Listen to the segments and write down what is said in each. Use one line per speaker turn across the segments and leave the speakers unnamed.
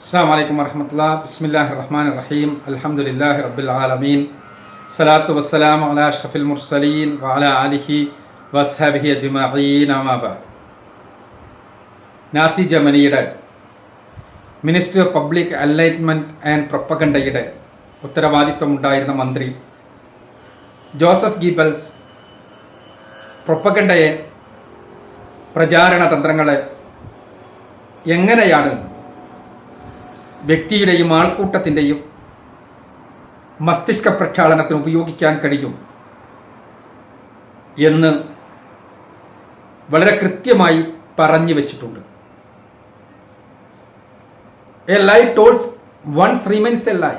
അസ്സാം വലൈക്കും വർഹമത്തുള്ള ബിസ്മില്ലാഹി റഹ്മാൻ റഹീം. അൽഹംദുലില്ലാഹി റബ്ബിൽ ആലമീൻ. സലാത്തു വസ്സലാം അല ഷഫിൽ മുർസലീൻ വാല അലിഹി വസ്ഹബിഹി അമാബാദ് നാസി ജമനിയുടെ മിനിസ്റ്റർ ഓഫ് പബ്ലിക് അലൈൻമെന്റ് ആൻഡ് പ്രൊപ്പകണ്ടയുടെ ഉത്തരവാദിത്വമുണ്ടായിരുന്ന മന്ത്രി ജോസഫ് ഗീബൽസ് പ്രൊപ്പകണ്ടയെ പ്രചാരണ തന്ത്രങ്ങളെ എങ്ങനെയാണ് വ്യക്തിയുടെയും ആൾക്കൂട്ടത്തിന്റെയും മസ്തിഷ്ക പ്രക്ഷാളനത്തിന് ഉപയോഗിക്കാൻ കഴിയും എന്ന് വളരെ കൃത്യമായി പറഞ്ഞു വെച്ചിട്ടുണ്ട്. A lie told once remains a lie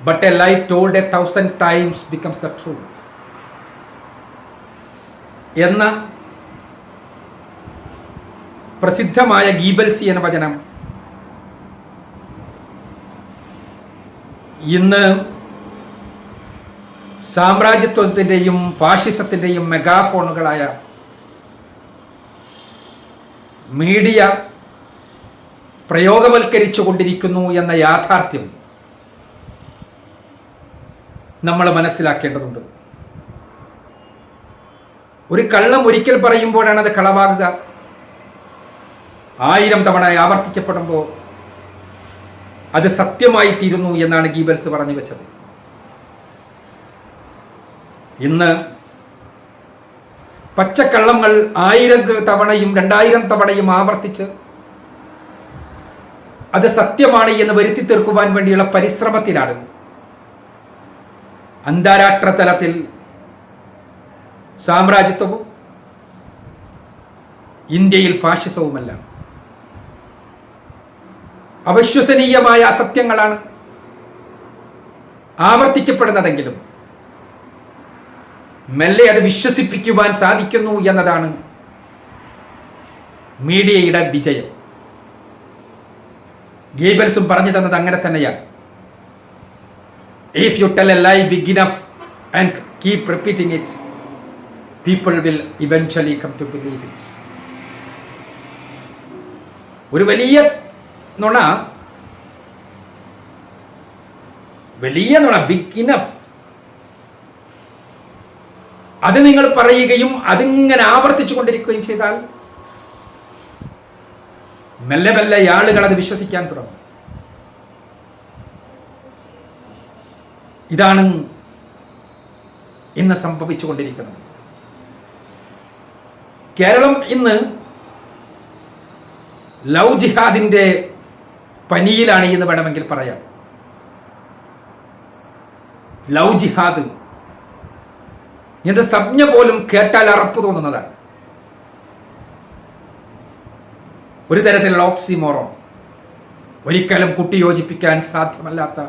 but a lie told a thousand times becomes the truth എന്ന പ്രസിദ്ധമായ ഗീബൽസി എന്ന വചനം ഇന്ന് സാമ്രാജ്യത്വത്തിന്റെയും ഫാഷിസത്തിന്റെയും മെഗാഫോണുകളായ മീഡിയ പ്രയോഗവൽക്കരിച്ചു കൊണ്ടിരിക്കുന്നു എന്ന യാഥാർത്ഥ്യം നമ്മൾ മനസ്സിലാക്കേണ്ടതുണ്ട്. ഒരു കള്ളം ഒരിക്കൽ പറയുമ്പോഴാണ് അത് കളവാകുക. ആയിരം തവണ ആവർത്തിക്കപ്പെടുമ്പോൾ അത് സത്യമായി തീരുന്നു എന്നാണ് ഗീബൽസ് പറഞ്ഞു വെച്ചത്. ഇന്ന് പച്ചക്കള്ളങ്ങൾ ആയിരം തവണയും രണ്ടായിരം തവണയും ആവർത്തിച്ച് അത് സത്യമാണ് എന്ന് വരുത്തി തീർക്കുവാൻ വേണ്ടിയുള്ള പരിശ്രമത്തിലാണ്. അന്താരാഷ്ട്ര തലത്തിൽ സാമ്രാജ്യത്വവും ഇന്ത്യയിൽ ഫാഷിസവുമെല്ലാം. അവിശ്വസനീയമായ അസത്യങ്ങളാണ് ആവർത്തിക്കപ്പെടുന്നതെങ്കിലും മെല്ലെ അത് വിശ്വസിപ്പിക്കുവാൻ സാധിക്കുന്നു എന്നതാണ് മീഡിയയുടെ വിജയം. ഗീബൽസും പറഞ്ഞു തന്നത് അങ്ങനെ തന്നെയാണ്. If you tell a lie big enough and keep repeating it people will eventually come to believe it ഒരു വലിയ നുണ വലിയ നുണ ബിഗ് ഇനഫ് അത് നിങ്ങൾ പറയുകയും അതിങ്ങനെ ആവർത്തിച്ചു കൊണ്ടിരിക്കുകയും ചെയ്താൽ മെല്ലെ മെല്ലെ ആളുകൾ അത് വിശ്വസിക്കാൻ തുടങ്ങും. ഇതാണ് ഇന്ന് സംഭവിച്ചുകൊണ്ടിരിക്കുന്നത്. കേരളം ഇന്ന് ലവ് ജിഹാദിന്റെ പനിയിലാണ് എന്ന് വേണമെങ്കിൽ പറയാം. Love jihad. എന്റെ സംജ്ഞ പോലും കേട്ടാൽ അറപ്പ് തോന്നുന്നതാണ്. ഒരു തരത്തിലുള്ള ഓക്സിമോറോ ഒരിക്കലും കുട്ടി യോജിപ്പിക്കാൻ സാധ്യമല്ലാത്ത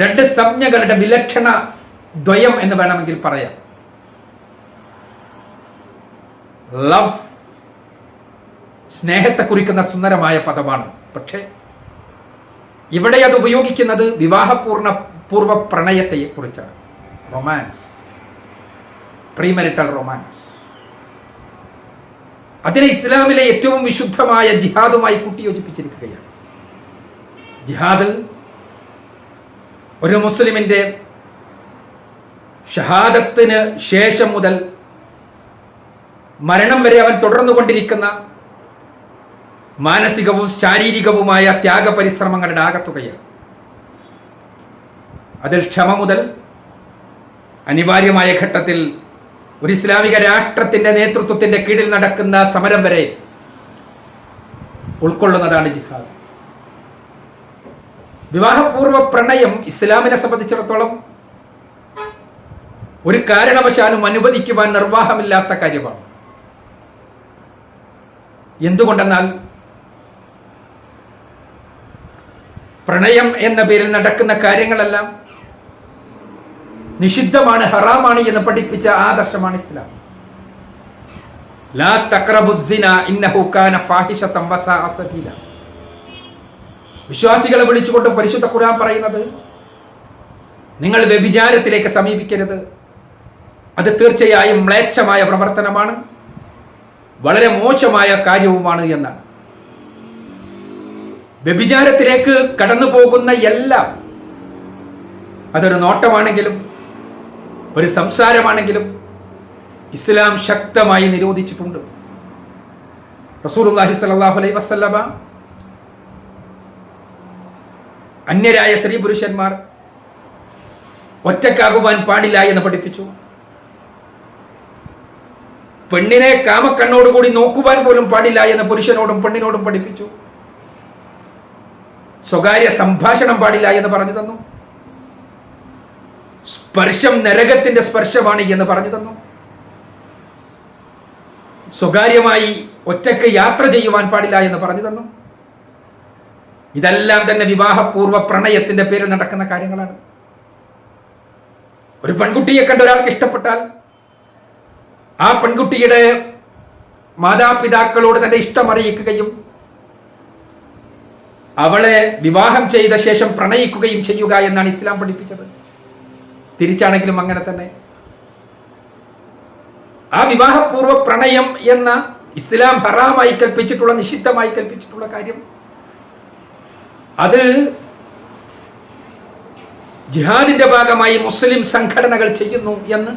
രണ്ട് സംജ്ഞകളുടെ വിലക്ഷണ ദ്വയം എന്ന് വേണമെങ്കിൽ പറയാം. ലവ് സ്നേഹത്തെ കുറിക്കുന്ന സുന്ദരമായ പദമാണ്. പക്ഷേ ഇവിടെ അത് ഉപയോഗിക്കുന്നത് വിവാഹപൂർണ പൂർവ പ്രണയത്തെക്കുറിച്ചാണ് റൊമാൻസ് പ്രീമരിറ്റൽ റൊമാൻസ് അതിനെ ഇസ്ലാമിലെ ഏറ്റവും വിശുദ്ധമായ ജിഹാദുമായി കൂട്ടിയോജിപ്പിച്ചിരിക്കുകയാണ്. ജിഹാദ് ഒരു മുസ്ലിമിന്റെ ഷഹാദത്തിന് ശേഷം മുതൽ മരണം വരെ അവൻ തുടർന്നുകൊണ്ടിരിക്കുന്ന മാനസികവും ശാരീരികവുമായ ത്യാഗ പരിശ്രമങ്ങളുടെ ആകത്തുകയാണ്. അതിൽ ക്ഷമ മുതൽ അനിവാര്യമായ ഘട്ടത്തിൽ ഒരു ഇസ്ലാമിക രാഷ്ട്രത്തിന്റെ നേതൃത്വത്തിന്റെ കീഴിൽ നടക്കുന്ന സമരം വരെ ഉൾക്കൊള്ളുന്നതാണ് ജിഹാദ്. വിവാഹപൂർവ പ്രണയം ഇസ്ലാമിനെ സംബന്ധിച്ചിടത്തോളം ഒരു കാരണവശാലും അനുവദിക്കുവാൻ നിർവാഹമില്ലാത്ത കാര്യമാണ്. എന്തുകൊണ്ടെന്നാൽ പ്രണയം എന്ന പേരിൽ നടക്കുന്ന കാര്യങ്ങളെല്ലാം നിഷിദ്ധമാണ് ഹറാമാണ് എന്ന് പഠിപ്പിച്ച ആദർശമാണ് ഇസ്ലാം. ലാ ഇന്നഹു കാന വിശ്വാസികളെ വിളിച്ചുകൊണ്ട് പരിശുദ്ധ ഖുർആൻ പറയുന്നത് നിങ്ങൾ വ്യഭിചാരത്തിലേക്ക് സമീപിക്കരുത്. അത് തീർച്ചയായും മ്ലേച്ഛമായ പ്രവർത്തനമാണ്. വളരെ മോശമായ കാര്യവുമാണ് എന്നാണ്. വ്യഭിചാരത്തിലേക്ക് കടന്നു പോകുന്ന എല്ലാം അതൊരു നോട്ടമാണെങ്കിലും ഒരു സംസാരമാണെങ്കിലും ഇസ്ലാം ശക്തമായി നിരോധിച്ചിട്ടുണ്ട്. റസൂലുള്ളാഹി സ്വല്ലല്ലാഹു അലൈ വസല്ലമ അന്യരായ സ്ത്രീ പുരുഷന്മാർ ഒറ്റക്കാകുവാൻ പാടില്ല എന്ന് പഠിപ്പിച്ചു. പെണ്ണിനെ കാമക്കണ്ണോടുകൂടി നോക്കുവാൻ പോലും പാടില്ല എന്ന് പുരുഷനോടും പെണ്ണിനോടും പഠിപ്പിച്ചു. സ്വകാര്യ സംഭാഷണം പാടില്ല എന്ന് പറഞ്ഞു തന്നു. സ്പർശം നരകത്തിന്റെ സ്പർശമാണ് എന്ന് പറഞ്ഞു തന്നു. സ്വകാര്യമായി ഒറ്റയ്ക്ക് യാത്ര ചെയ്യുവാൻ പാടില്ല എന്ന് പറഞ്ഞു തന്നു. ഇതെല്ലാം തന്നെ വിവാഹപൂർവ പ്രണയത്തിന്റെ പേരിൽ നടക്കുന്ന കാര്യങ്ങളാണ്. ഒരു പെൺകുട്ടിയെ കണ്ട ഒരാൾക്ക് ഇഷ്ടപ്പെട്ടാൽ ആ പെൺകുട്ടിയുടെ മാതാപിതാക്കളോട് തന്നെ ഇഷ്ടം അറിയിക്കുകയും അവളെ വിവാഹം ചെയ്ത ശേഷം പ്രണയിക്കുകയും ചെയ്യുക എന്നാണ് ഇസ്ലാം പഠിപ്പിച്ചത്. തിരിച്ചാണെങ്കിലും അങ്ങനെ തന്നെ. ആ വിവാഹപൂർവ പ്രണയം എന്ന ഇസ്ലാം ഹറാമായി കൽപ്പിച്ചിട്ടുള്ള നിഷിദ്ധമായി കൽപ്പിച്ചിട്ടുള്ള കാര്യം. അത് ജിഹാദിന്റെ ഭാഗമായി മുസ്ലിം സംഘടനകൾ ചെയ്യുന്നു എന്ന്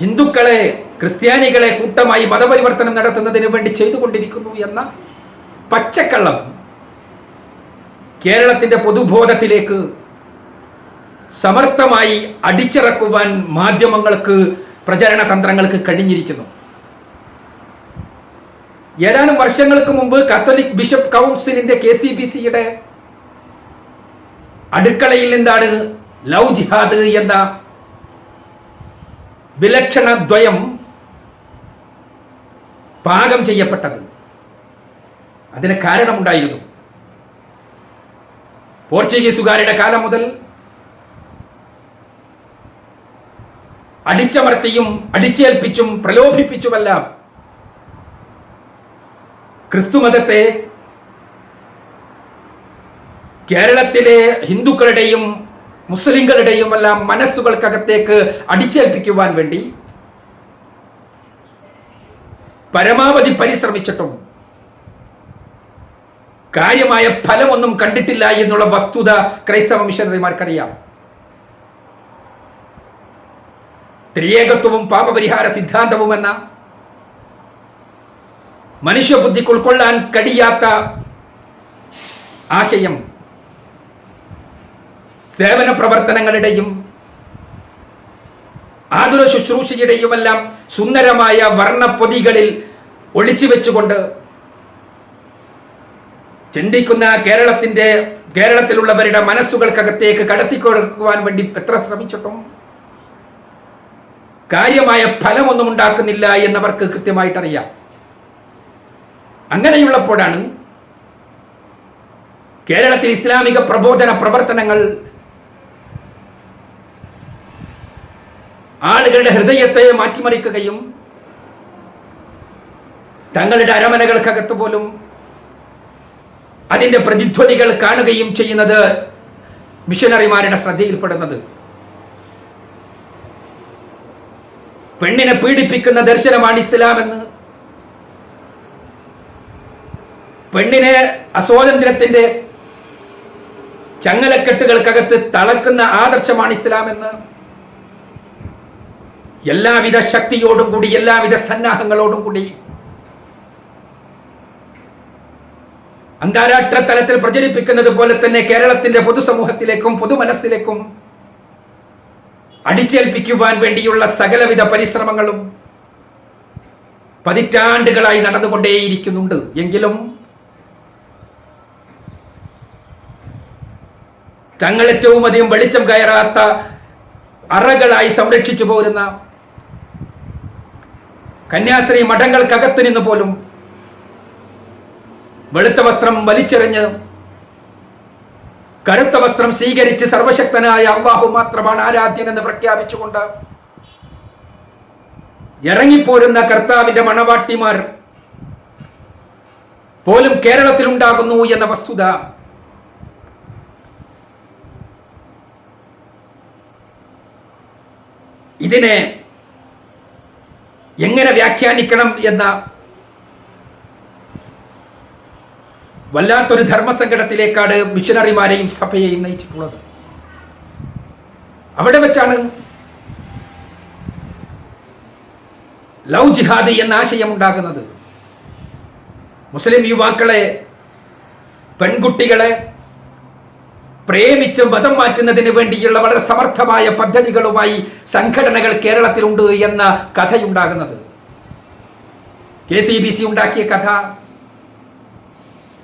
ഹിന്ദുക്കളെ ക്രിസ്ത്യാനികളെ കൂട്ടമായി മതപരിവർത്തനം നടത്തുന്നതിന് വേണ്ടി ചെയ്തുകൊണ്ടിരിക്കുന്നു എന്ന പച്ചക്കള്ളം കേരളത്തിന്റെ പൊതുബോധത്തിലേക്ക് സമർത്ഥമായി അടിച്ചിറക്കുവാൻ മാധ്യമങ്ങൾക്ക് പ്രചരണ തന്ത്രങ്ങൾക്ക് കഴിഞ്ഞിരിക്കുന്നു. ഏതാനും വർഷങ്ങൾക്ക് മുമ്പ് കാത്തലിക് ബിഷപ്പ് കൗൺസിലിന്റെ കെ സി ബി സിയുടെ അടുക്കളയിൽ നിന്നാണ് ലവ് ജിഹാദ് എന്ന വിലക്ഷണ ദ്വയം പാകം ചെയ്യപ്പെട്ടത്. അതിന് കാരണമുണ്ടായിരുന്നു. പോർച്ചുഗീസുകാരുടെ കാലം മുതൽ അടിച്ചമർത്തിയും അടിച്ചേൽപ്പിച്ചും പ്രലോഭിപ്പിച്ചുമെല്ലാം ക്രിസ്തുമതത്തെ കേരളത്തിലെ ഹിന്ദുക്കളുടെയും മുസ്ലിങ്ങളുടെയും എല്ലാം മനസ്സുകൾക്കകത്തേക്ക് അടിച്ചേൽപ്പിക്കുവാൻ വേണ്ടി പരമാവധി പരിശ്രമിച്ചിട്ടും കാര്യമായ ഫലമൊന്നും കണ്ടിട്ടില്ല എന്നുള്ള വസ്തുത ക്രൈസ്തവ മിഷണറിമാർക്കറിയാം. ത്രിയേകത്വവും പാപപരിഹാര സിദ്ധാന്തവും എന്ന മനുഷ്യബുദ്ധിക്ക് ഉൾക്കൊള്ളാൻ കഴിയാത്ത ആശയം സേവന പ്രവർത്തനങ്ങളുടെയും ആതുര ശുശ്രൂഷയുടെയുമെല്ലാം സുന്ദരമായ വർണപ്പൊതികളിൽ ഒളിച്ചു വെച്ചുകൊണ്ട് ചിന്തിക്കുന്ന കേരളത്തിന്റെ കേരളത്തിലുള്ളവരുടെ മനസ്സുകൾക്കകത്തേക്ക് കടത്തിക്കൊടുക്കുവാൻ വേണ്ടി എത്ര ശ്രമിച്ചിട്ടും കാര്യമായ ഫലമൊന്നും ഉണ്ടാക്കുന്നില്ല എന്നവർക്ക് കൃത്യമായിട്ടറിയാം. അങ്ങനെയുള്ളപ്പോഴാണ് കേരളത്തിൽ ഇസ്ലാമിക പ്രബോധന പ്രവർത്തനങ്ങൾ ആളുകളുടെ ഹൃദയത്തെ മാറ്റിമറിക്കുകയും തങ്ങളുടെ അരമനകൾക്കകത്ത് പോലും അതിന്റെ പ്രതിധ്വനികൾ കാണുകയും ചെയ്യുന്നത് മിഷനറിമാരുടെ ശ്രദ്ധയിൽപ്പെടുന്നത്. പെണ്ണിനെ പീഡിപ്പിക്കുന്ന ദർശനമാണ് ഇസ്ലാം എന്ന്. പെണ്ണിനെ അസ്വാതന്ത്ര്യത്തിന്റെ ചങ്ങലക്കെട്ടുകൾക്കകത്ത് തളക്കുന്ന ആദർശമാണ് ഇസ്ലാം എന്ന്. എല്ലാവിധ ശക്തിയോടും കൂടി എല്ലാവിധ സന്നാഹങ്ങളോടും കൂടി അന്താരാഷ്ട്ര തലത്തിൽ പ്രചരിപ്പിക്കുന്നത് പോലെ തന്നെ കേരളത്തിന്റെ പൊതുസമൂഹത്തിലേക്കും പൊതുമനസ്സിലേക്കും അടിച്ചേൽപ്പിക്കുവാൻ വേണ്ടിയുള്ള സകലവിധ പരിശ്രമങ്ങളും പതിറ്റാണ്ടുകളായി നടന്നുകൊണ്ടേയിരിക്കുന്നുണ്ട്. എങ്കിലും തങ്ങൾ ഏറ്റവും അധികം വെളിച്ചം കയറാത്ത അറകളായി സംരക്ഷിച്ചു പോരുന്ന കന്യാസ്ത്രീ മഠങ്ങൾക്കകത്ത് നിന്ന് പോലും വെളുത്ത വസ്ത്രം വലിച്ചെറിഞ്ഞ് കറുത്ത വസ്ത്രം സ്വീകരിച്ച് സർവശക്തനായ അള്ളാഹു മാത്രമാണ് ആരാധ്യൻ എന്ന് പ്രഖ്യാപിച്ചുകൊണ്ട് ഇറങ്ങിപ്പോരുന്ന കർത്താവിന്റെ മണവാട്ടിമാർ പോലും കേരളത്തിൽ ഉണ്ടാകുന്നു എന്ന വസ്തുത. ഇതിനെ എങ്ങനെ വ്യാഖ്യാനിക്കണം എന്ന വല്ലാത്തൊരു ധർമ്മസങ്കടത്തിലേക്കാണ് മിഷനറിമാരെയും സഭയെയും നയിച്ചിട്ടുള്ളത്. അവിടെ വെച്ചാണ് ലവ് ജിഹാദ് എന്ന ആശയം ഉണ്ടാകുന്നത്. മുസ്ലിം യുവാക്കളെ പെൺകുട്ടികളെ പ്രേമിച്ച് മതം മാറ്റുന്നതിന് വേണ്ടിയുള്ള വളരെ സമർത്ഥമായ പദ്ധതികളുമായി സംഘടനകൾ കേരളത്തിലുണ്ട് എന്ന കഥയുണ്ടാകുന്നത്. കെ സി ബി സി ഉണ്ടാക്കിയ കഥ.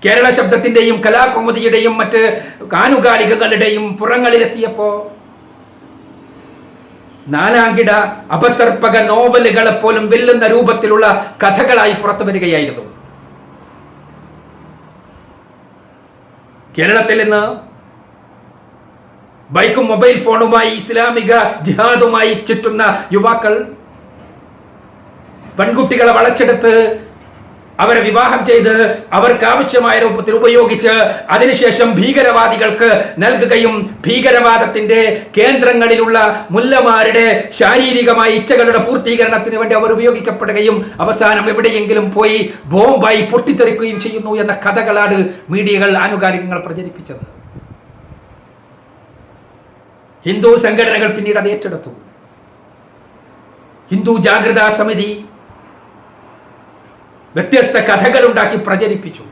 കേരള ശബ്ദത്തിന്റെയും കലാകൗമുദിയുടെയും മറ്റ് കാനുകാലികകളുടെയും പുറങ്ങളിലെത്തിയപ്പോ നാലാംകിട അപസർപ്പക നോവലുകളെ പോലും വെല്ലുന്ന രൂപത്തിലുള്ള കഥകളായി പുറത്തു വരികയായിരുന്നു. കേരളത്തിൽ നിന്ന് ബൈക്കും മൊബൈൽ ഫോണുമായി ഇസ്ലാമിക ജിഹാദുമായി ചുറ്റുന്ന യുവാക്കൾ പെൺകുട്ടികളെ വളച്ചെടുത്ത് അവരെ വിവാഹം ചെയ്ത് അവർക്ക് ആവശ്യമായ രൂപത്തിൽ ഉപയോഗിച്ച് അതിനുശേഷം ഭീകരവാദികൾക്ക് നൽകുകയും ഭീകരവാദത്തിന്റെ കേന്ദ്രങ്ങളിലുള്ള മുല്ലമാരുടെ ശാരീരികമായ ഇച്ഛകളുടെ പൂർത്തീകരണത്തിന് വേണ്ടി അവർ ഉപയോഗിക്കപ്പെടുകയും അവസാനം എവിടെയെങ്കിലും പോയി ബോംബായി പൊട്ടിത്തെറിക്കുകയും ചെയ്യുന്നു എന്ന കഥകളാണ് മീഡിയകൾ ആനുകാലികങ്ങൾ പ്രചരിപ്പിച്ചത്. ഹിന്ദു സംഘടനകൾ പിന്നീട് അത് ഏറ്റെടുത്തു. ഹിന്ദു ജാഗ്രതാ സമിതി വ്യത്യസ്ത കഥകൾ ഉണ്ടാക്കി പ്രചരിപ്പിച്ചു.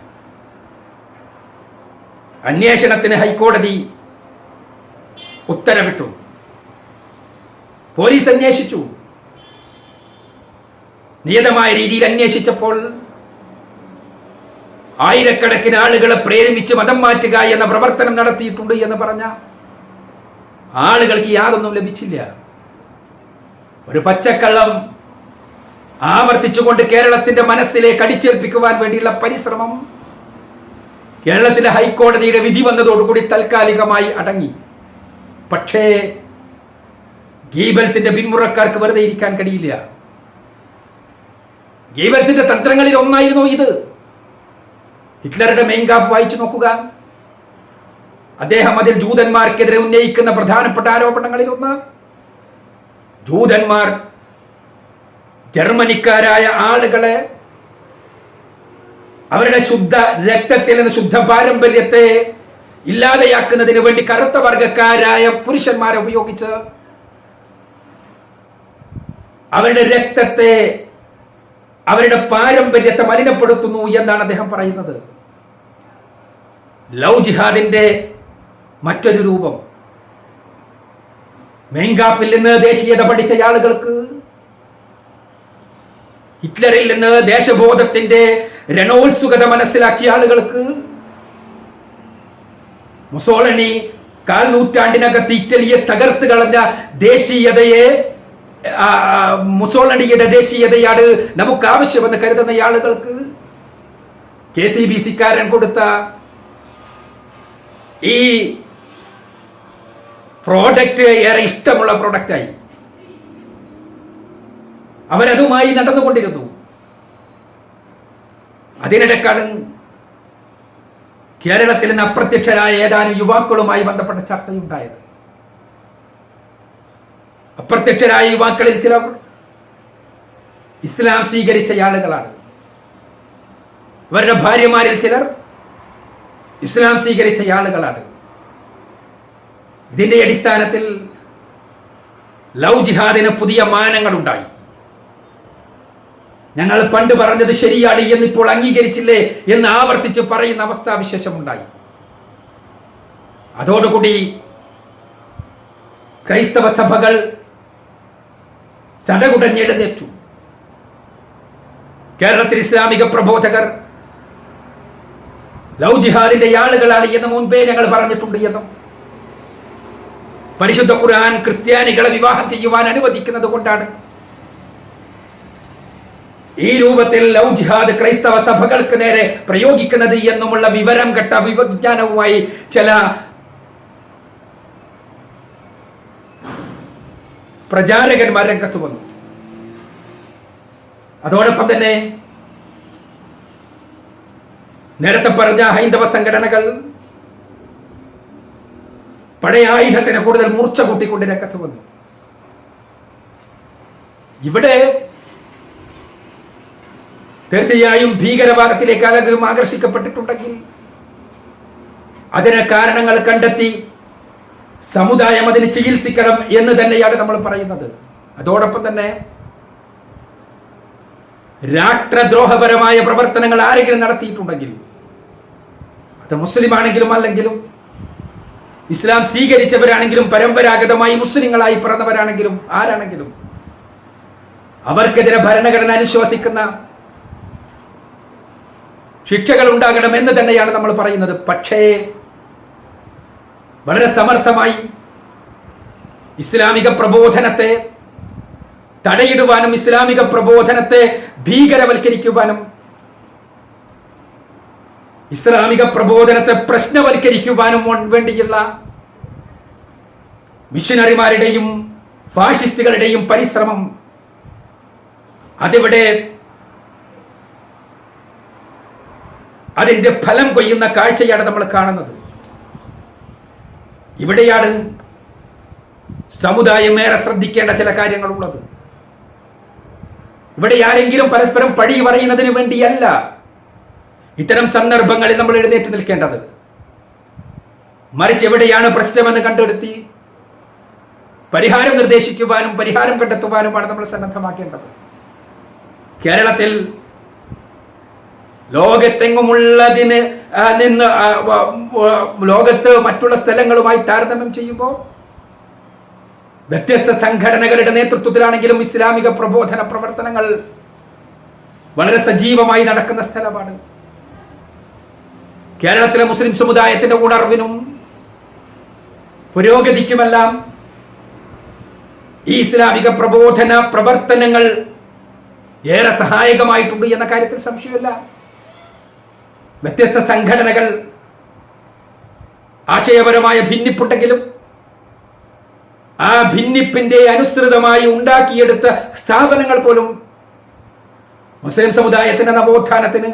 അന്വേഷണത്തിന് ഹൈക്കോടതി ഉത്തരവിട്ടു. പോലീസ് അന്വേഷിച്ചു. നിയതമായ രീതിയിൽ അന്വേഷിച്ചപ്പോൾ ആയിരക്കണക്കിന് ആളുകളെ പ്രേരിപ്പിച്ച് മതം മാറ്റുക എന്ന പ്രവർത്തനം നടത്തിയിട്ടുണ്ട് എന്ന് പറഞ്ഞ ആളുകൾക്ക് യാതൊന്നും ലഭിച്ചില്ല. ഒരു പച്ചക്കള്ളം ആവർത്തിച്ചുകൊണ്ട് കേരളത്തിന്റെ മനസ്സിലേക്ക് അടിച്ചേൽപ്പിക്കുവാൻ വേണ്ടിയുള്ള പരിശ്രമം കേരളത്തിലെ ഹൈക്കോടതിയുടെ വിധി വന്നതോടുകൂടി താൽക്കാലികമായി അടങ്ങി. പക്ഷേ ഗീബൽസിന്റെ പിന്മുറക്കാർക്ക് വെറുതെ ഇരിക്കാൻ കഴിയില്ല. ഗീബൽസിന്റെ തന്ത്രങ്ങളിൽ ഒന്നായിരുന്നു ഇത്. ഹിറ്റ്ലറുടെ മെയിൻ മെയിൻകാഫ് വായിച്ചു നോക്കുക. അദ്ദേഹം അതിൽ ജൂതന്മാർക്കെതിരെ ഉന്നയിക്കുന്ന പ്രധാനപ്പെട്ട ആരോപണങ്ങളിൽ ഒന്ന്. ജൂതന്മാർ ജർമ്മനിക്കാരായ ആളുകളെ അവരുടെ ശുദ്ധ രക്തത്തിൽ നിന്ന് ശുദ്ധ പാരമ്പര്യത്തെ ഇല്ലാതെയാക്കുന്നതിന് വേണ്ടി കറുത്ത വർഗക്കാരായ പുരുഷന്മാരെ ഉപയോഗിച്ച് അവരുടെ രക്തത്തെ അവരുടെ പാരമ്പര്യത്തെ മലിനപ്പെടുത്തുന്നു എന്നാണ് അദ്ദേഹം പറയുന്നത്. ലവ് ജിഹാദിന്റെ മറ്റൊരു രൂപം. മെങ്കാഫിൽ നിന്ന് ദേശീയത പഠിച്ച ആളുകൾക്ക് ഹിറ്റ്ലറിൽ നിന്ന് ദേശബോധത്തിന്റെ രണോത്സുകത മനസ്സിലാക്കിയ ആളുകൾക്ക് മുസോളനി കാൽ നൂറ്റാണ്ടിനകത്ത് ഇറ്റലിയെ തകർത്ത് കളഞ്ഞ ദേശീയതയെ മുസോളണിയുടെ ദേശീയതയാണ് നമുക്ക് ആവശ്യമെന്ന് കരുതുന്ന ആളുകൾക്ക് കെ സി ബി സിക്കാരൻ കൊടുത്ത ഈ പ്രോഡക്റ്റ് ഏറെ ഇഷ്ടമുള്ള പ്രോഡക്റ്റായി അവരതുമായി നടന്നുകൊണ്ടിരുന്നു. അതിനിടക്കാണ് കേരളത്തിൽ നിന്ന് അപ്രത്യക്ഷരായ ഏതാനും യുവാക്കളുമായി ബന്ധപ്പെട്ട ചർച്ചയുണ്ടായത്. അപ്രത്യക്ഷരായ യുവാക്കളിൽ ചിലർ ഇസ്ലാം സ്വീകരിച്ച ആളുകളാണ്. അവരുടെ ഭാര്യമാരിൽ ചിലർ ഇസ്ലാം സ്വീകരിച്ച ആളുകളാണ്. ഇതിന്റെ അടിസ്ഥാനത്തിൽ ലവ് ജിഹാദിന് പുതിയ മാനങ്ങളുണ്ടായി. ഞങ്ങൾ പണ്ട് പറഞ്ഞത് ശരിയാണ് എന്നിപ്പോൾ അംഗീകരിച്ചില്ലേ എന്ന് ആവർത്തിച്ച് പറയുന്ന അവസ്ഥാവിശേഷമുണ്ടായി. അതോടുകൂടി ക്രൈസ്തവ സഭകൾ സടകുടഞ്ഞെഴുന്നേറ്റു. കേരളത്തിൽ ഇസ്ലാമിക പ്രബോധകർ ലവ് ജിഹാദിന്റെ ആളുകളാണ് എന്ന് മുൻപേ ഞങ്ങൾ പറഞ്ഞിട്ടുണ്ട് എന്നും പരിശുദ്ധ ഖുർആൻ ക്രിസ്ത്യാനികളെ വിവാഹം ചെയ്യുവാൻ അനുവദിക്കുന്നത് കൊണ്ടാണ്. ഈ രൂപത്തിൽ ലവ് ജിഹാദ് ക്രൈസ്തവ സഭകൾക്ക് നേരെ പ്രയോഗിക്കുന്നത് എന്നുമുള്ള വിവരം കെട്ട വിവജ്ഞാനവുമായി ചില പ്രചാരകന്മാർ രംഗത്ത് വന്നു. അതോടൊപ്പം തന്നെ നേരത്തെ പറഞ്ഞ ഹൈന്ദവ സംഘടനകൾ പഴയ ആയുധത്തിന് കൂടുതൽ മൂർച്ച കൂട്ടിക്കൊണ്ട് രംഗത്ത് വന്നു. ഇവിടെ തീർച്ചയായും ഭീകരവാദത്തിലേക്ക് ആരെങ്കിലും ആകർഷിക്കപ്പെട്ടിട്ടുണ്ടെങ്കിൽ അതിന് കാരണങ്ങൾ കണ്ടെത്തി സമുദായം അതിന് ചികിത്സിക്കണം എന്ന് തന്നെയാണ് നമ്മൾ പറയുന്നത്. അതോടൊപ്പം തന്നെ രാഷ്ട്രദ്രോഹപരമായ പ്രവർത്തനങ്ങൾ ആരെങ്കിലും നടത്തിയിട്ടുണ്ടെങ്കിൽ അത് മുസ്ലിം ആണെങ്കിലും അല്ലെങ്കിലും ഇസ്ലാം സ്വീകരിച്ചവരാണെങ്കിലും പരമ്പരാഗതമായി മുസ്ലിങ്ങളായി പിറന്നവരാണെങ്കിലും ആരാണെങ്കിലും അവർക്കെതിരെ ഭരണഘടന അനുശ്വാസിക്കുന്ന ശിക്ഷകൾ ഉണ്ടാകണം എന്ന് തന്നെയാണ് നമ്മൾ പറയുന്നത്. പക്ഷേ വളരെ സമർത്ഥമായി ഇസ്ലാമിക പ്രബോധനത്തെ തടയിടുവാനും ഇസ്ലാമിക പ്രബോധനത്തെ ഭീകരവൽക്കരിക്കുവാനും ഇസ്ലാമിക പ്രബോധനത്തെ പ്രശ്നവൽക്കരിക്കുവാനും വേണ്ടിയുള്ള മിഷനറിമാരുടെയും ഫാഷിസ്റ്റുകളുടെയും പരിശ്രമം അതിവിടെ അതിന്റെ ഫലം കൊയ്യുന്ന കാഴ്ചയാണ് നമ്മൾ കാണുന്നത്. ഇവിടെയാണ് സമുദായം ഏറെ ശ്രദ്ധിക്കേണ്ട ചില കാര്യങ്ങളുള്ളത്. ഇവിടെ ആരെങ്കിലും പരസ്പരം പഴി പറയുന്നതിന് വേണ്ടിയല്ല ഇത്തരം സന്ദർഭങ്ങളിൽ നമ്മൾ എഴുന്നേറ്റ് നിൽക്കേണ്ടത്. മറിച്ച് എവിടെയാണ് പ്രശ്നമെന്ന് കണ്ടെടുത്തി പരിഹാരം നിർദ്ദേശിക്കുവാനും പരിഹാരം കണ്ടെത്തുവാനുമാണ് നമ്മൾ സന്നദ്ധമാക്കേണ്ടത്. കേരളത്തിൽ ലോകത്തെങ്ങുമുള്ളതിന് നിന്ന് ലോകത്ത് മറ്റുള്ള സ്ഥലങ്ങളുമായി താരതമ്യം ചെയ്യുമ്പോൾ വ്യത്യസ്ത സംഘടനകളുടെ നേതൃത്വത്തിലാണെങ്കിലും ഇസ്ലാമിക പ്രബോധന പ്രവർത്തനങ്ങൾ വളരെ സജീവമായി നടക്കുന്ന സ്ഥലമാണ്. കേരളത്തിലെ മുസ്ലിം സമുദായത്തിന്റെ ഉണർവിനും പുരോഗതിക്കുമെല്ലാം ഈ ഇസ്ലാമിക പ്രബോധന പ്രവർത്തനങ്ങൾ ഏറെ സഹായകമായിട്ടുണ്ട് എന്ന കാര്യത്തിൽ സംശയമില്ല. വ്യത്യസ്ത സംഘടനകൾ ആശയപരമായ ഭിന്നിപ്പുണ്ടെങ്കിലും ആ ഭിന്നിപ്പിന്റെ അനുസൃതമായി ഉണ്ടാക്കിയെടുത്ത സ്ഥാപനങ്ങൾ പോലും മുസ്ലിം സമുദായത്തിന്റെ നവോത്ഥാനത്തിന്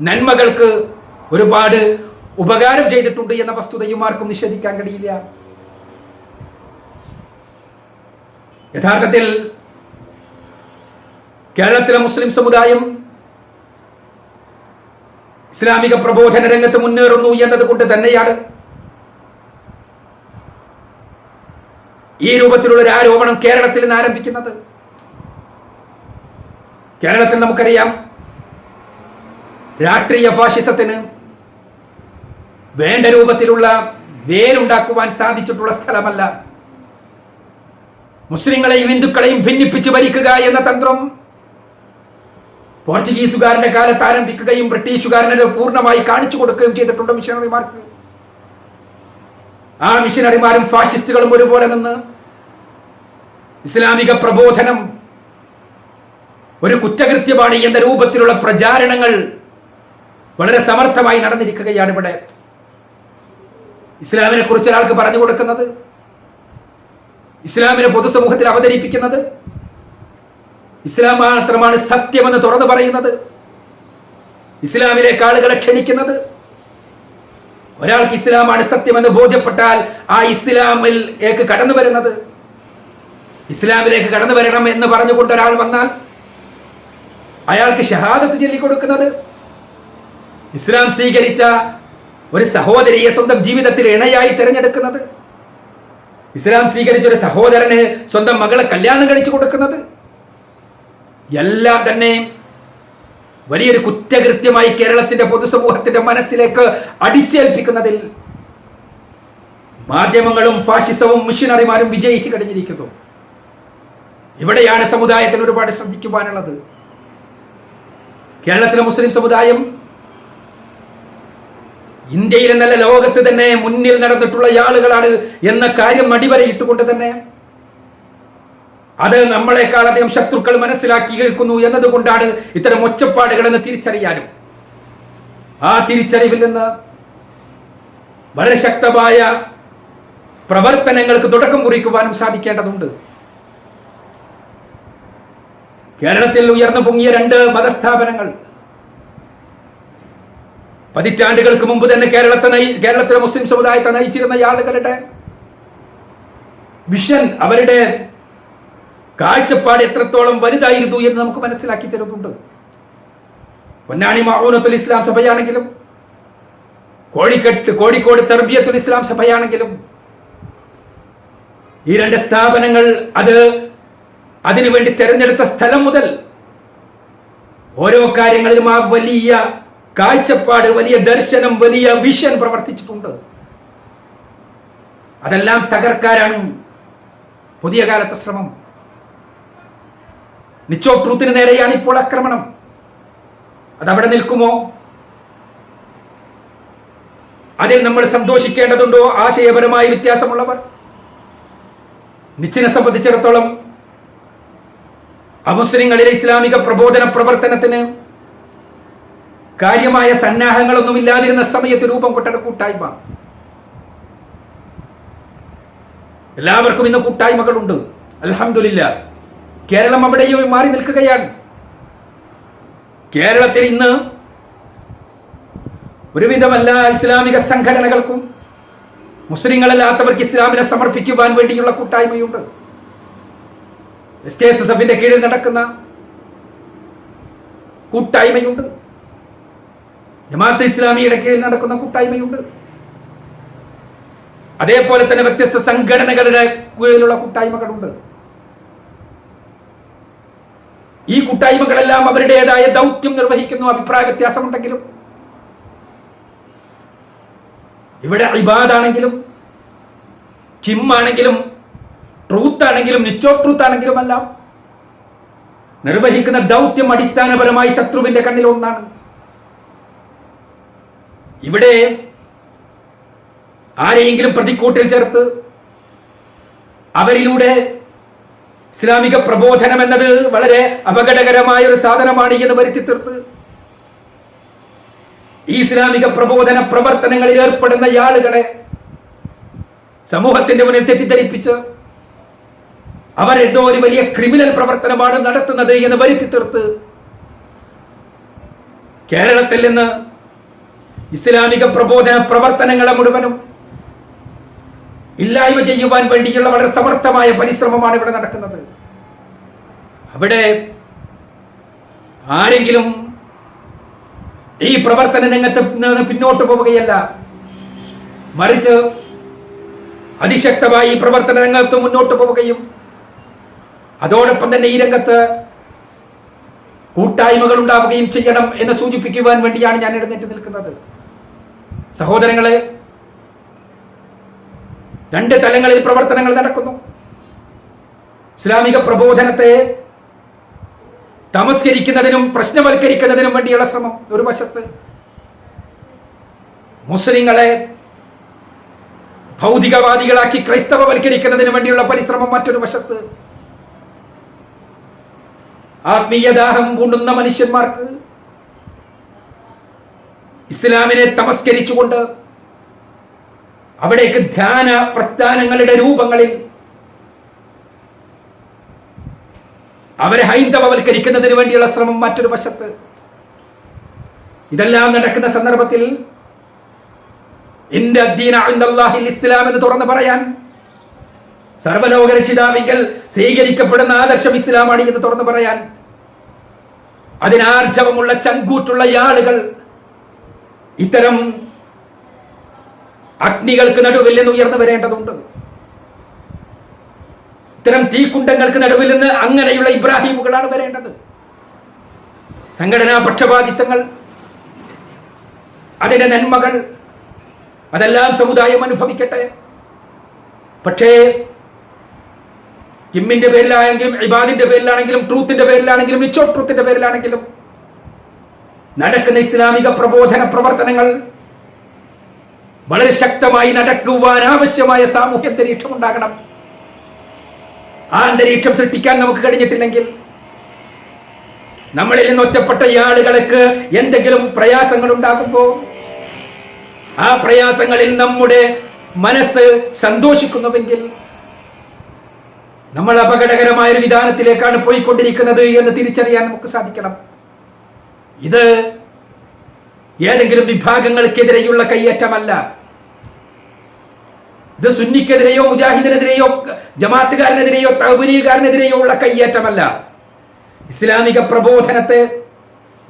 നന്മകൾക്ക് ഒരുപാട് ഉപകാരം ചെയ്തിട്ടുണ്ട് എന്ന വസ്തുതയും ആർക്കും നിഷേധിക്കാൻ കഴിയില്ല. യഥാർത്ഥത്തിൽ കേരളത്തിലെ മുസ്ലിം സമുദായം ഇസ്ലാമിക പ്രബോധന രംഗത്ത് മുന്നേറുന്നു എന്നത് കൊണ്ട് തന്നെയാണ് ഈ രൂപത്തിലുള്ള ഒരു ആരോപണം കേരളത്തിൽ നിന്ന് ആരംഭിക്കുന്നത്. കേരളത്തിൽ നമുക്കറിയാം രാഷ്ട്രീയ ഫാഷിസത്തിന് വേണ്ട രൂപത്തിലുള്ള വേലുണ്ടാക്കുവാൻ സാധിച്ചിട്ടുള്ള സ്ഥലമല്ല. മുസ്ലിങ്ങളെയും ഹിന്ദുക്കളെയും ഭിന്നിപ്പിച്ച് ഭരിക്കുക എന്ന തന്ത്രം പോർച്ചുഗീസുകാരന്റെ കാലത്ത് ആരംഭിക്കുകയും ബ്രിട്ടീഷുകാരനത് പൂർണമായി കാണിച്ചു കൊടുക്കുകയും ചെയ്തിട്ടുണ്ട് മിഷണറിമാർക്ക് ആ മിഷനറിമാരും ഫാഷിസ്റ്റുകളും ഒരുപോലെ നിന്ന് ഇസ്ലാമിക പ്രബോധനം ഒരു കുറ്റകൃത്യമാണ് എന്ന രൂപത്തിലുള്ള പ്രചാരണങ്ങൾ വളരെ സമർത്ഥമായി നടന്നിരിക്കുകയാണ് ഇവിടെ. ഇസ്ലാമിനെ കുറിച്ച് ഒരാൾക്ക് പറഞ്ഞു കൊടുക്കുന്നത് ഇസ്ലാമിനെ പൊതുസമൂഹത്തിൽ അവതരിപ്പിക്കുന്നത് ഇസ്ലാം മാത്രമാണ് സത്യമെന്ന് തുറന്നു പറയുന്നത്. ഇസ്ലാമിലേക്ക് ആളുകളെ ക്ഷണിക്കുന്നത്. ഒരാൾക്ക് ഇസ്ലാമാണ് സത്യമെന്ന് ബോധ്യപ്പെട്ടാൽ ആ ഇസ്ലാമിലേക്ക് കടന്നു വരുന്നത്. ഇസ്ലാമിലേക്ക് കടന്നു വരണം എന്ന് പറഞ്ഞുകൊണ്ട് ഒരാൾ വന്നാൽ അയാൾക്ക് ഷഹാദത്ത് ചൊല്ലിക്കൊടുക്കുന്നത്. ഇസ്ലാം സ്വീകരിച്ച ഒരു സഹോദരിയെ സ്വന്തം ജീവിതത്തിൽ ഇണയായി തിരഞ്ഞെടുക്കുന്നത്. ഇസ്ലാം സ്വീകരിച്ച ഒരു സഹോദരന് സ്വന്തം മകളെ കല്യാണം കഴിച്ചു കൊടുക്കുന്നത്. എല്ലാം തന്നെ വലിയൊരു കുറ്റകൃത്യമായി കേരളത്തിന്റെ പൊതുസമൂഹത്തിന്റെ മനസ്സിലേക്ക് അടിച്ചേൽപ്പിക്കുന്നതിൽ മാധ്യമങ്ങളും ഫാഷിസവും മിഷനറിമാരും വിജയിച്ചു കഴിഞ്ഞിരിക്കുന്നു. ഇവിടെയാണ് സമുദായത്തിന് ഒരുപാട് ശ്രദ്ധിക്കുവാനുള്ളത്. കേരളത്തിലെ മുസ്ലിം സമുദായം ഇന്ത്യയിൽ എന്നല്ല ലോകത്ത് തന്നെ മുന്നിൽ നടന്നിട്ടുള്ള ആളുകളാണ് എന്ന കാര്യം അടിവരയിട്ടുകൊണ്ട് തന്നെ അത് നമ്മളെക്കാൾ അധികം ശത്രുക്കൾ മനസ്സിലാക്കി കേൾക്കുന്നു എന്നതുകൊണ്ടാണ് ഇത്തരം ഒച്ചപ്പാടുകളെന്ന് തിരിച്ചറിയാനും. ആ തിരിച്ചറിവിൽ നിന്ന് വളരെ ശക്തമായ പ്രവർത്തനങ്ങൾക്ക് തുടക്കം കുറിക്കുവാനും സാധിക്കേണ്ടതുണ്ട്. കേരളത്തിൽ ഉയർന്നു പൊങ്ങിയ രണ്ട് മതസ്ഥാപനങ്ങൾ. പതിറ്റാണ്ടുകൾക്ക് മുമ്പ് തന്നെ കേരളത്തെ നയി കേരളത്തിലെ മുസ്ലിം സമുദായത്തെ നയിച്ചിരുന്ന ആളുകളുടെ വിഷൻ അവരുടെ കാഴ്ചപ്പാട് എത്രത്തോളം വലുതായിരുന്നു എന്ന് നമുക്ക് മനസ്സിലാക്കി തരുന്നുണ്ട്. പൊന്നാനി മാവൂനത്തുൽ ഇസ്ലാം സഭയാണെങ്കിലും കോഴിക്കെട്ട് കോഴിക്കോട് തർബിയത്തുൽ ഇസ്ലാം സഭയാണെങ്കിലും ഈ രണ്ട് സ്ഥാപനങ്ങൾ അത് അതിനുവേണ്ടി തെരഞ്ഞെടുത്ത സ്ഥലം മുതൽ ഓരോ കാര്യങ്ങളിലും ആ വലിയ കാഴ്ചപ്പാട് വലിയ ദർശനം വലിയ വിഷൻ പ്രവർത്തിച്ചിട്ടുണ്ട്. അതെല്ലാം തകർക്കാരാണ് പുതിയ കാലത്തെ ശ്രമം. നിച്ച് ഓഫ് ട്രൂത്തിന് നേരെയാണ് ഇപ്പോൾ ആക്രമണം. അതവിടെ നിൽക്കുമോ? അതിൽ നമ്മൾ സന്തോഷിക്കേണ്ടതുണ്ടോ? ആശയപരമായി വ്യത്യാസമുള്ളവർ? നിച്ചിനെ സംബന്ധിച്ചിടത്തോളം അമുസ്ലിങ്ങളിലെ ഇസ്ലാമിക പ്രബോധന പ്രവർത്തനത്തിന് കാര്യമായ സന്നാഹങ്ങളൊന്നും ഇല്ലാതിരുന്ന സമയത്ത് രൂപം കൊട്ടൊരു കൂട്ടായ്മ. എല്ലാവർക്കും ഇന്ന് കൂട്ടായ്മകളുണ്ട്. അലഹമില്ല കേരളം അവിടെയോ മാറി നിൽക്കുകയാണ്. കേരളത്തിൽ ഇന്ന് ഒരുവിധമല്ല ഇസ്ലാമിക സംഘടനകൾക്കും മുസ്ലിങ്ങളല്ലാത്തവർക്ക് ഇസ്ലാമിനെ സമർപ്പിക്കുവാൻ വേണ്ടിയുള്ള കൂട്ടായ്മയുണ്ട്. എസ് കെ എസ് എസ് എഫിന്റെ കീഴിൽ നടക്കുന്ന കൂട്ടായ്മയുണ്ട്. ജമാഅത്ത് ഇസ്ലാമിയുടെ കീഴിൽ നടക്കുന്ന കൂട്ടായ്മയുണ്ട്. അതേപോലെ തന്നെ വ്യത്യസ്ത സംഘടനകളുടെ കീഴിലുള്ള കൂട്ടായ്മകളുണ്ട്. ഈ കൂട്ടായ്മകളെല്ലാം അവരുടേതായ ദൗത്യം നിർവഹിക്കുന്നു അഭിപ്രായ വ്യത്യാസമുണ്ടെങ്കിലും. ഇവിടെ ഇബാദാണെങ്കിലും കിം ആണെങ്കിലും ട്രൂത്ത് ആണെങ്കിലും നിച്ച് ഓഫ് ട്രൂത്ത് ആണെങ്കിലും അല്ല നിർവഹിക്കുന്ന ദൗത്യം അടിസ്ഥാനപരമായി ശത്രുവിന്റെ കണ്ണിൽ ഒന്നാണ്. ഇവിടെ ആരെയെങ്കിലും പ്രതിക്കൂട്ടിൽ ചേർത്ത് അവരിലൂടെ ഇസ്ലാമിക പ്രബോധനം എന്നത് വളരെ അപകടകരമായ ഒരു സാധനമാണ് എന്ന് വരുത്തി തീർത്ത്. ഈ ഇസ്ലാമിക പ്രബോധന പ്രവർത്തനങ്ങളിൽ ഏർപ്പെടുന്ന ആളുകളെ സമൂഹത്തിന്റെ മുന്നിൽ തെറ്റിദ്ധരിപ്പിച്ച് അവരെന്തോ ഒരു വലിയ ക്രിമിനൽ പ്രവർത്തനമാണ് നടത്തുന്നത് എന്ന് വരുത്തി തീർത്ത് കേരളത്തിൽ നിന്ന് ഇസ്ലാമിക പ്രബോധന പ്രവർത്തനങ്ങളെ മുഴുവനും ഇല്ലായ്മ ചെയ്യുവാൻ വേണ്ടിയുള്ള വളരെ സമർത്ഥമായ പരിശ്രമമാണ് ഇവിടെ നടക്കുന്നത്. അവിടെ ആരെങ്കിലും ഈ പ്രവർത്തന രംഗത്ത് പിന്നോട്ട് പോവുകയല്ല. മറിച്ച് അതിശക്തമായി ഈ പ്രവർത്തന രംഗത്ത് മുന്നോട്ട് പോവുകയും അതോടൊപ്പം തന്നെ ഈ രംഗത്ത് കൂട്ടായ്മകൾ ഉണ്ടാവുകയും ചെയ്യണം എന്ന് സൂചിപ്പിക്കുവാൻ വേണ്ടിയാണ് ഞാൻ എഴുന്നേറ്റ് നിൽക്കുന്നത്. സഹോദരങ്ങളെ രണ്ട് തലങ്ങളിൽ പ്രവർത്തനങ്ങൾ നടക്കുന്നു. ഇസ്ലാമിക പ്രബോധനത്തെ തമസ്കരിക്കുന്നതിനും പ്രശ്നവൽക്കരിക്കുന്നതിനും വേണ്ടിയുള്ള ശ്രമം ഒരു വശത്ത്. മുസ്ലിങ്ങളെ ഭൗതികവാദികളാക്കി ക്രൈസ്തവവൽക്കരിക്കുന്നതിന് വേണ്ടിയുള്ള പരിശ്രമം മറ്റൊരു വശത്ത്. ആത്മീയദാഹം കൂണ്ടുന്ന മനുഷ്യന്മാർക്ക് ഇസ്ലാമിനെ തമസ്കരിച്ചുകൊണ്ട് അവിടേക്ക് ധ്യാന പ്രസ്ഥാനങ്ങളുടെ രൂപങ്ങളിൽ അവരെ ഹൈന്ദവവൽക്കരിക്കുന്നതിന് വേണ്ടിയുള്ള ശ്രമം മറ്റൊരു വശത്ത്. ഇതെല്ലാം നടക്കുന്ന സന്ദർഭത്തിൽ എന്റെ അദ്ദീനാഹിൽ ഇസ്ലാം എന്ന് തുറന്നു പറയാൻ സർവലോക രക്ഷിതാവിങ്കൽ സ്വീകരിക്കപ്പെടുന്ന ആദർശം ഇസ്ലാമാണ് എന്ന് തുറന്നു പറയാൻ അതിനാർജവമുള്ള ചങ്കൂറ്റുള്ള ആളുകൾ ഇത്തരം അഗ്നികൾക്ക് നടുവിൽ നിന്ന് ഉയർന്നു വരേണ്ടതുണ്ട്. ഇത്തരം തീക്കുണ്ടങ്ങൾക്ക് നടുവിൽ നിന്ന് അങ്ങനെയുള്ള ഇബ്രാഹിമുകളാണ് വരേണ്ടത്. സംഘടനാ പക്ഷപാതിത്വങ്ങൾ അതിന്റെ നന്മകൾ അതെല്ലാം സമുദായം അനുഭവിക്കട്ടെ. പക്ഷേ കിമ്മിന്റെ പേരിലാണെങ്കിലും ഇബാദിന്റെ പേരിലാണെങ്കിലും ട്രൂത്തിന്റെ പേരിലാണെങ്കിലും നിച്ച് ഓഫ് ട്രൂത്തിന്റെ പേരിലാണെങ്കിലും നടക്കുന്ന ഇസ്ലാമിക പ്രബോധന പ്രവർത്തനങ്ങൾ വളരെ ശക്തമായി നടക്കുവാൻ ആവശ്യമായ സാമൂഹ്യ അന്തരീക്ഷം ഉണ്ടാകണം. ആ അന്തരീക്ഷം സൃഷ്ടിക്കാൻ നമുക്ക് കഴിഞ്ഞിട്ടില്ലെങ്കിൽ നമ്മളിൽ നിന്ന് ഒറ്റപ്പെട്ട ഈ ആളുകൾക്ക് എന്തെങ്കിലും പ്രയാസങ്ങൾ ഉണ്ടാകുമ്പോൾ ആ പ്രയാസങ്ങളിൽ നമ്മുടെ മനസ്സ് സന്തോഷിക്കുന്നുവെങ്കിൽ നമ്മൾ അപകടകരമായ ഒരു വിധാനത്തിലേക്കാണ് പോയിക്കൊണ്ടിരിക്കുന്നത് എന്ന് തിരിച്ചറിയാൻ നമുക്ക് സാധിക്കണം. ഇത് ഏതെങ്കിലും വിഭാഗങ്ങൾക്കെതിരെയുള്ള കയ്യേറ്റമല്ല. ഇത് സുന്നിക്കെതിരെയോ മുജാഹിദിനെതിരെയോ ജമാത്തുകാരനെതിരെയോ തൗബുരീകാരനെതിരെയോ ഉള്ള കയ്യേറ്റമല്ല. ഇസ്ലാമിക പ്രബോധനത്തെ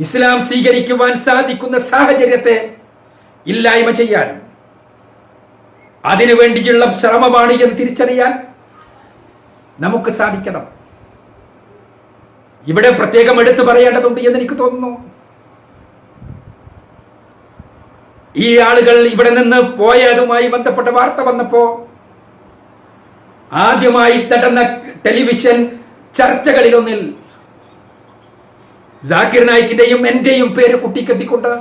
ഇസ്ലാം സ്വീകരിക്കുവാൻ സാധിക്കുന്ന സാഹചര്യത്തെ ഇല്ലായ്മ ചെയ്യാൻ അതിനു വേണ്ടിയുള്ള ശ്രമമാണ് എന്ന് തിരിച്ചറിയാൻ നമുക്ക് സാധിക്കണം. ഇവിടെ പ്രത്യേകം എടുത്തു പറയേണ്ടതുണ്ട് എന്ന് എനിക്ക് തോന്നുന്നു. ഈ ആളുകൾ ഇവിടെ നിന്ന് പോയതുമായി ബന്ധപ്പെട്ട വാർത്ത വന്നപ്പോ ആദ്യമായി തടന്ന ടെലിവിഷൻ ചർച്ചകളിലൊന്നിൽ ജാക്കിർ നായിക്കിന്റെയും എന്റെയും പേര് കുട്ടിക്കെട്ടിക്കൊണ്ട്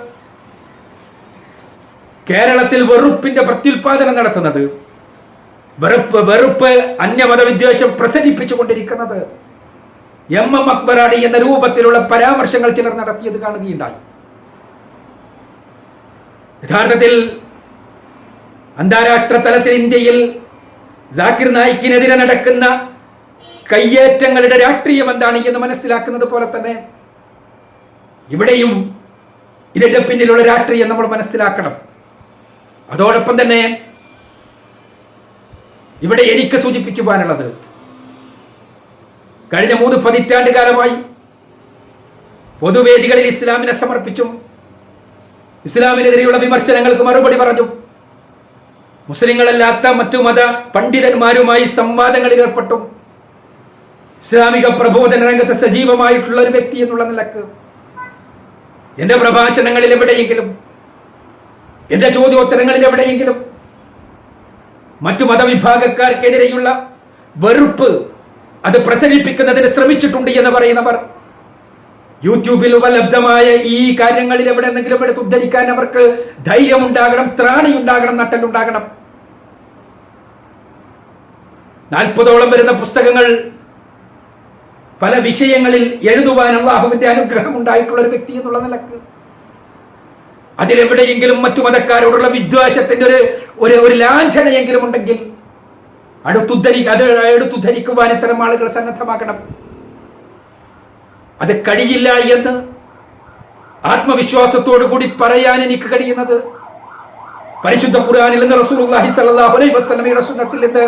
കേരളത്തിൽ വെറുപ്പിന്റെ പ്രത്യുൽപാദനം നടത്തുന്നത് വെറുപ്പ് വെറുപ്പ് അന്യമത വിദ്വേഷം പ്രസരിപ്പിച്ചുകൊണ്ടിരിക്കുന്നത് എം എം അക്ബറാണി എന്ന രൂപത്തിലുള്ള പരാമർശങ്ങൾ ചിലർ നടത്തിയത് കാണുകയുണ്ടായി. യഥാർത്ഥത്തിൽ അന്താരാഷ്ട്ര തലത്തിൽ ഇന്ത്യയിൽ ജാക്കിർ നായിക്കിനെതിരെ നടക്കുന്ന കയ്യേറ്റങ്ങളുടെ രാഷ്ട്രീയം എന്താണ് എന്ന് മനസ്സിലാക്കുന്നത് പോലെ തന്നെ ഇവിടെയും ഇതിന്റെ പിന്നിലുള്ള രാഷ്ട്രീയം നമ്മൾ മനസ്സിലാക്കണം. അതോടൊപ്പം തന്നെ ഇവിടെ എനിക്ക് സൂചിപ്പിക്കുവാനുള്ളത് കഴിഞ്ഞ മൂന്ന് പതിറ്റാണ്ട് കാലമായി പൊതുവേദികളിൽ ഇസ്ലാമിനെ സമർപ്പിച്ചും ഇസ്ലാമിനെതിരെയുള്ള വിമർശനങ്ങൾക്ക് മറുപടി പറഞ്ഞു. മുസ്ലിങ്ങളല്ലാത്ത മറ്റു മത പണ്ഡിതന്മാരുമായി സംവാദങ്ങളിൽ ഏർപ്പെട്ടു. ഇസ്ലാമിക പ്രബോധന രംഗത്ത് സജീവമായിട്ടുള്ള ഒരു വ്യക്തി എന്നുള്ള നിലയ്ക്ക്. എന്റെ പ്രഭാഷണങ്ങളിൽ എവിടെയെങ്കിലും എന്റെ ചോദ്യോത്തരങ്ങളിൽ എവിടെയെങ്കിലും മറ്റു മതവിഭാഗക്കാർക്കെതിരെയുള്ള വെറുപ്പ് അത് പ്രസരിപ്പിക്കുന്നതിന് ശ്രമിച്ചിട്ടുണ്ട് എന്ന് പറയുന്നവർ യൂട്യൂബിൽ ഉപലബ്ധമായ ഈ കാര്യങ്ങളിൽ എവിടെ എന്തെങ്കിലും എടുത്ത് ഉദ്ധരിക്കാൻ അവർക്ക് ധൈര്യമുണ്ടാകണം ത്രാണിയുണ്ടാകണം നട്ടലുണ്ടാകണം. നാൽപ്പതോളം വരുന്ന പുസ്തകങ്ങൾ പല വിഷയങ്ങളിൽ എഴുതുവാൻ അള്ളാഹുവിന്റെ അനുഗ്രഹം ഉണ്ടായിട്ടുള്ള ഒരു വ്യക്തി എന്നുള്ള നിലയ്ക്ക്. അതിലെവിടെയെങ്കിലും മറ്റു മതക്കാരോടുള്ള വിദ്വേഷത്തിന്റെ ഒരു ഒരു ഒരു ലാഞ്ചനയെങ്കിലും ഉണ്ടെങ്കിൽ അടുത്തുദ്ധരി അത് എടുത്തുദ്ധരിക്കുവാൻ ഇത്തരം ആളുകൾ സന്നദ്ധമാക്കണം അത് കഴിയില്ല എന്ന് ആത്മവിശ്വാസത്തോടു കൂടി പറയാൻ എനിക്ക് കഴിയുന്നത്. പരിശുദ്ധ ഖുർആനിൽ നിന്ന് റസൂലുള്ളാഹി സ്വല്ലല്ലാഹു അലൈഹി വസല്ലമയുടെ സുന്നത്തിൽ നിന്ന്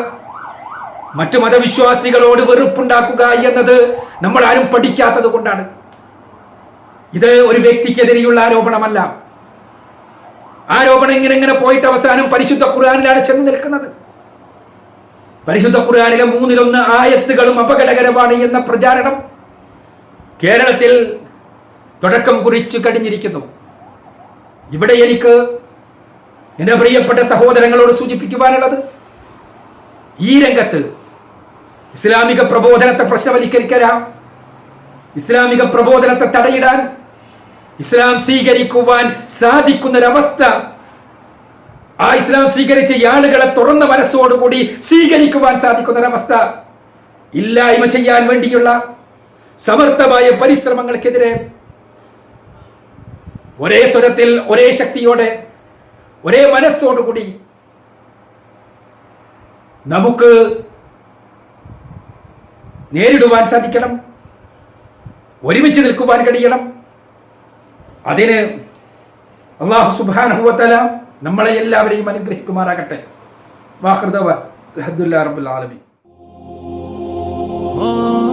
മറ്റു മതവിശ്വാസികളോട് വെറുപ്പുണ്ടാക്കുക എന്നത് നമ്മൾ ആരും പഠിക്കാത്തത് കൊണ്ടാണ്. ഇത് ഒരു വ്യക്തിക്കെതിരെയുള്ള ആരോപണമല്ല. ആരോപണം ഇങ്ങനെ ഇങ്ങനെ പോയിട്ട് അവസാനം പരിശുദ്ധ ഖുർആനിലാണ് ചെന്ന് നിൽക്കുന്നത്. പരിശുദ്ധ ഖുർആനിലെ മൂന്നിലൊന്ന് ആയത്തുകളും അപകടകരമാണ് എന്ന പ്രചാരണം കേരളത്തിൽ തുടക്കം കുറിച്ച് കഴിഞ്ഞിരിക്കുന്നു. ഇവിടെ എനിക്ക് എന്റെ പ്രിയപ്പെട്ട സഹോദരങ്ങളോട് സൂചിപ്പിക്കുവാനുള്ളത് ഈ രംഗത്ത് ഇസ്ലാമിക പ്രബോധനത്തെ പ്രശ്നവൽക്കരിക്കരാം ഇസ്ലാമിക പ്രബോധനത്തെ തടയിടാൻ ഇസ്ലാം സ്വീകരിക്കുവാൻ സാധിക്കുന്നൊരവസ്ഥ ആ ഇസ്ലാം സ്വീകരിച്ച ആളുകളെ തുറന്ന മനസ്സോടുകൂടി സ്വീകരിക്കുവാൻ സാധിക്കുന്നൊരവസ്ഥ ഇല്ലായ്മ ചെയ്യാൻ വേണ്ടിയുള്ള സമർത്ഥമായ പരിശ്രമങ്ങൾക്കെതിരെ ഒരേ സ്വരത്തിൽ ഒരേ ശക്തിയോടെ ഒരേ മനസ്സോടുകൂടി നമുക്ക് നേരിടുവാൻ സാധിക്കണം ഒരുമിച്ച് നിൽക്കുവാൻ കഴിയണം. അതിന് അള്ളാഹു സുബാനുഭവത്തല നമ്മളെ എല്ലാവരെയും അനുഗ്രഹിക്കുമാറാകട്ടെ. വാഹൃദ അബ്ദുല്ലാ റബുൽ ആലമീൻ.
Oh